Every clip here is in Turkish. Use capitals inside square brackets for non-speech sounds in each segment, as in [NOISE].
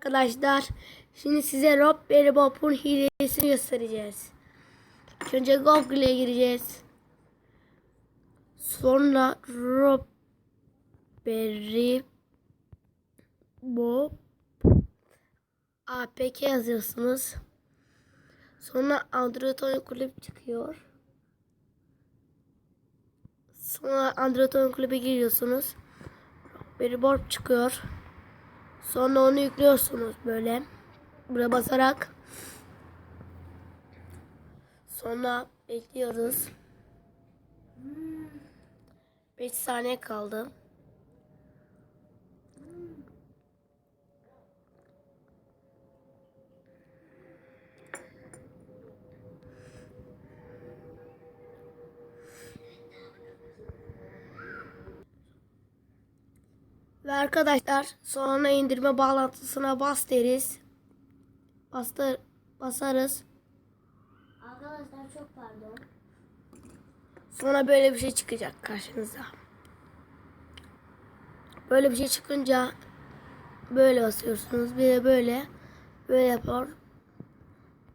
Arkadaşlar şimdi size Raspberry Bob'un hilesini göstereceğiz. Önce Google'e gireceğiz. Sonra Raspberry Bob APK yazıyorsunuz. Sonra Android oyun kulüp çıkıyor. Sonra Android oyun kulübe giriyorsunuz. Raspberry Bob çıkıyor. Sonra onu yüklüyorsunuz böyle. Buraya basarak. Sonra bekliyoruz. 5 saniye kaldı. Ve arkadaşlar sonra indirme bağlantısına bas deriz. Bastır, basarız. Arkadaşlar çok pardon. Sonra böyle bir şey çıkacak karşınıza. Böyle bir şey çıkınca böyle basıyorsunuz. Bir de böyle böyle yapar.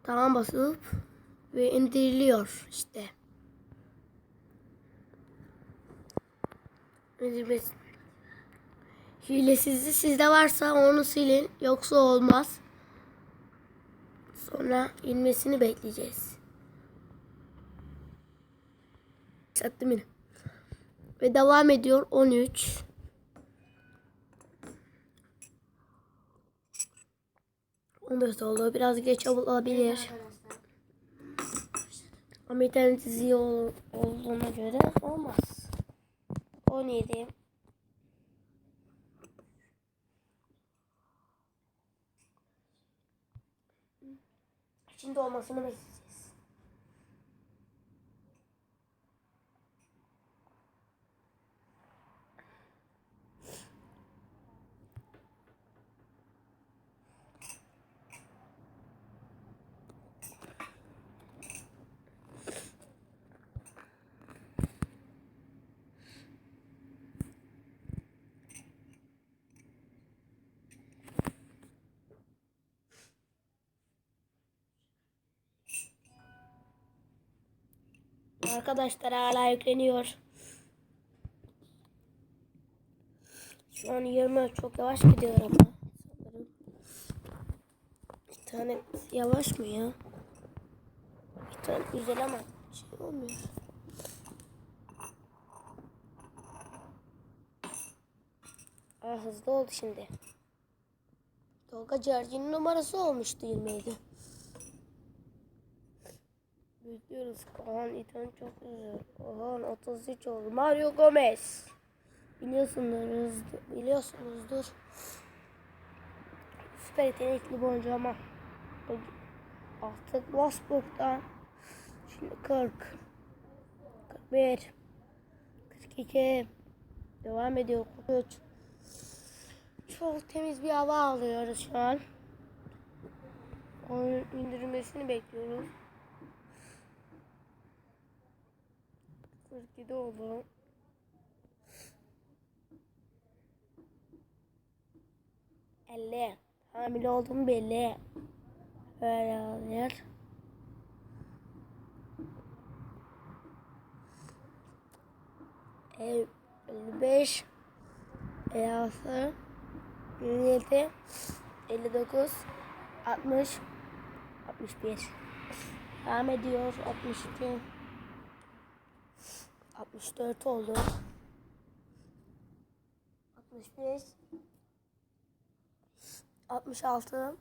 Tamam basıp ve indiriliyor işte. İndirmesi. Hilesizliği sizde varsa onu silin. Yoksa olmaz. Sonra inmesini bekleyeceğiz. Sattım yine. Ve devam ediyor 13. On dört oldu. Biraz geç olabilir. Ama internet iyi ol- olduğuna göre olmaz. 17. Şimdi olmasını bekleyeceğiz. Arkadaşlar hala yükleniyor. Şu an 20 çok yavaş gidiyor ama sanırım. İnternet yavaş mı ya? İnternet güzel ama şey olmuyor. Aa, hızlı oldu şimdi. Tolga Cerci'nin numarası olmuştu 27. Bekliyoruz. Kaan İtan çok güzel. Kaan 33 oldu. Mario Gomez. Biliyorsunuz, biliyorsunuzdur. Süper yetenekli bir oyuncu ama artık Wolfsburg'da şimdi 40 41 42 devam ediyor 43 çok temiz bir hava alıyoruz şu an. Onun indirmesini bekliyoruz. 47 oldu. Elle. Hamile olduğum belli. Öyle oluyor. Ev 55 56 27 59 60 61 Devam ediyor 62 64 oldu. 65 66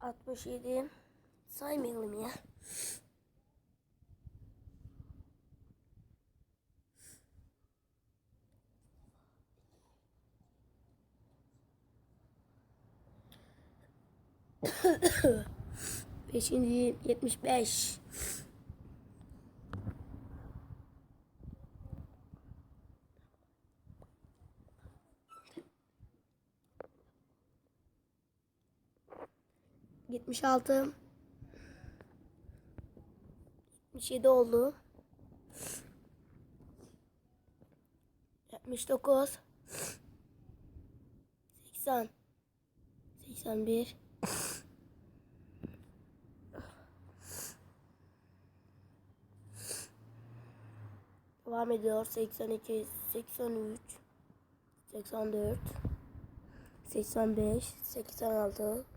67 saymayalım ya. [COUGHS] 575 76 77 oldu. 79 80 81 Devam ediyor. 82 83 84 85 86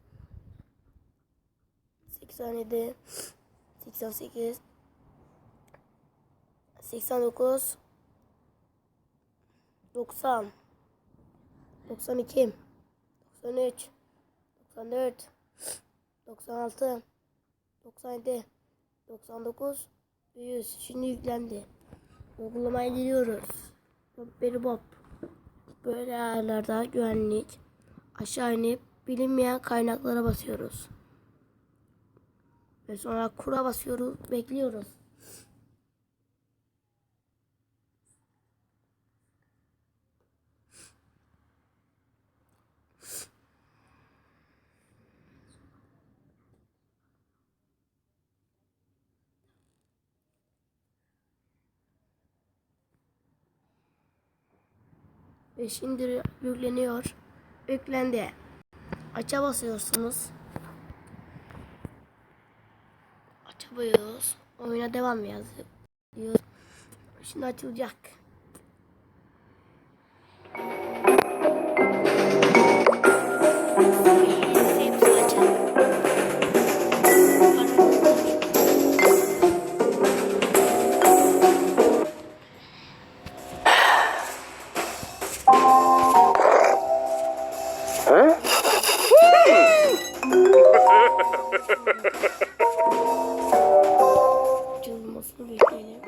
87 88 89 90 92 93 94 96 97 99 100 Şimdi yüklendi. Uygulamaya giriyoruz. Beri Bob. Böyle ayarlarda güvenlik. Aşağı inip bilinmeyen kaynaklara basıyoruz. Ve sonra kura basıyoruz. Bekliyoruz. Ve şimdi yükleniyor. Yüklendi. Aça basıyorsunuz. Açabiliyoruz. Oyuna devam yazıyor. Şimdi açılacak.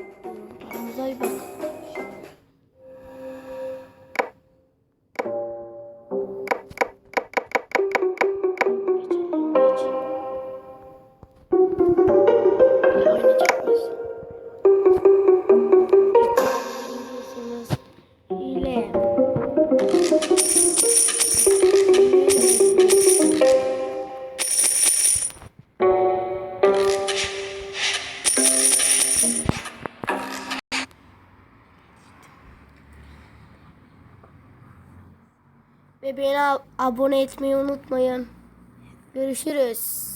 Bir bak. Ve beni ab- abone etmeyi unutmayın. Görüşürüz.